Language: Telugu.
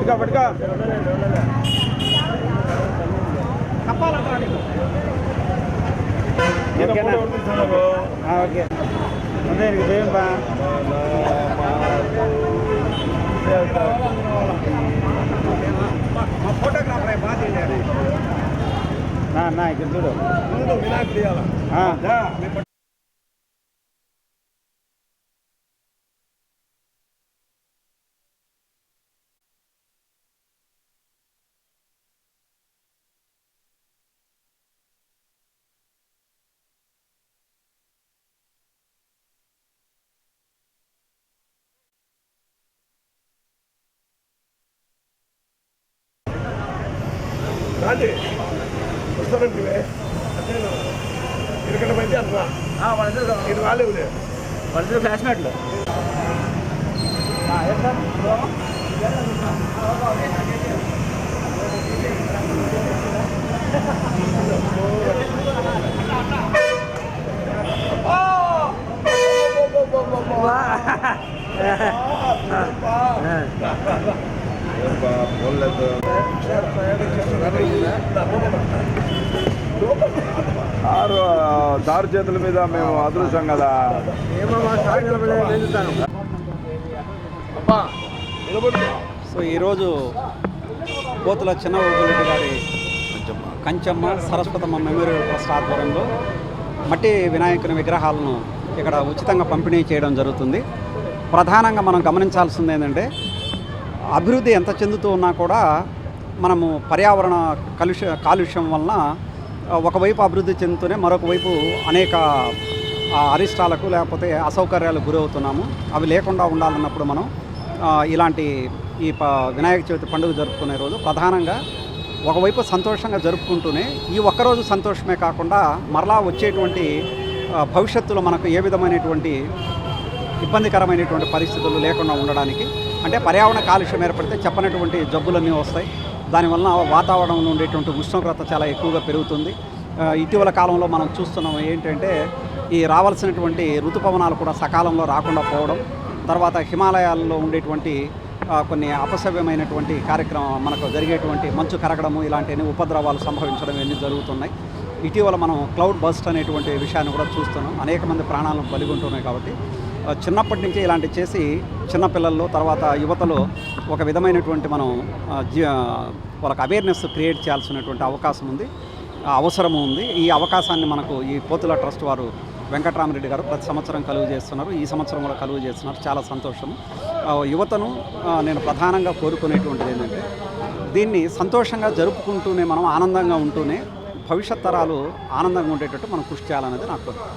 పట్టుకో పట్టుకో. ఓకే. అదే నీకు నా నా ఇక్కడ చూడు ముందు వినాయకుడు తీయాలా ఆ, రాండి వస్తానండి ఇరకడ మంది అట్లా ఇది రాలేవులే వాళ్ళిద్దరు క్లాస్మేట్లు ఆరు దారు చేతుల మీద మేము అదృష్టం కదా. సో ఈరోజు కోతుల చిన్న ఓబులరెడ్డి గారి కంచమ్మ సరస్వతమ్మ మెమోరియల్ ట్రస్ట్ ఆధ్వర్యంలో మట్టి వినాయకుని విగ్రహాలను ఇక్కడ ఉచితంగా పంపిణీ చేయడం జరుగుతుంది. ప్రధానంగా మనం గమనించాల్సింది ఏంటంటే అభివృద్ధి ఎంత చెందుతూ ఉన్నా కూడా మనము పర్యావరణ కలుష కాలుష్యం వలన ఒకవైపు అభివృద్ధి చెందుతూనే మరొక వైపు అనేక అరిష్టాలకు లేకపోతే అసౌకర్యాలకు గురవుతున్నాము. అవి లేకుండా ఉండాలన్నప్పుడు మనం ఇలాంటి ఈ ప వినాయక చవితి పండుగ జరుపుకునే రోజు ప్రధానంగా ఒకవైపు సంతోషంగా జరుపుకుంటూనే ఈ ఒక్కరోజు సంతోషమే కాకుండా మరలా వచ్చేటువంటి భవిష్యత్తులో మనకు ఏ విధమైనటువంటి ఇబ్బందికరమైనటువంటి పరిస్థితులు లేకుండా ఉండడానికి అంటే పర్యావరణ కాలుష్యం ఏర్పడితే చెప్పనటువంటి జబ్బులన్నీ వస్తాయి. దానివల్ల వాతావరణంలో ఉండేటువంటి ఉష్ణోగ్రత చాలా ఎక్కువగా పెరుగుతుంది. ఇటీవల కాలంలో మనం చూస్తున్నాం ఏంటంటే ఈ రావాల్సినటువంటి ఋతుపవనాలు కూడా సకాలంలో రాకుండా పోవడం తర్వాత హిమాలయాల్లో ఉండేటువంటి కొన్ని అపసవ్యమైనటువంటి కార్యక్రమం మనకు జరిగేటువంటి మంచు కరగడము ఇలాంటి ఉపద్రవాలు సంభవించడం ఇవన్నీ జరుగుతున్నాయి. ఇటీవల మనం క్లౌడ్ బస్ట్ అనేటువంటి విషయాన్ని కూడా చూస్తున్నాం. అనేక మంది ప్రాణాలను బలిగొంటున్నాయి కాబట్టి చిన్నప్పటి నుంచి ఇలాంటి చేసి చిన్నపిల్లల్లో తర్వాత యువతలో ఒక విధమైనటువంటి మనం జీ వాళ్ళకి అవేర్నెస్ క్రియేట్ చేయాల్సినటువంటి అవకాశం ఉంది అవసరము ఉంది. ఈ అవకాశాన్ని మనకు ఈ పోతుల ట్రస్ట్ వారు వెంకటరామరెడ్డి గారు ప్రతి సంవత్సరం కలుగు చేస్తున్నారు. ఈ సంవత్సరం కూడా కలుగు చేస్తున్నారు. చాలా సంతోషం. యువతను నేను ప్రధానంగా కోరుకునేటువంటిది ఏంటంటే దీన్ని సంతోషంగా జరుపుకుంటూనే మనం ఆనందంగా ఉంటూనే భవిష్యత్ తరాలు ఆనందంగా ఉండేటట్టు మనం కృషి చేయాలనేది నాకు కోరిక.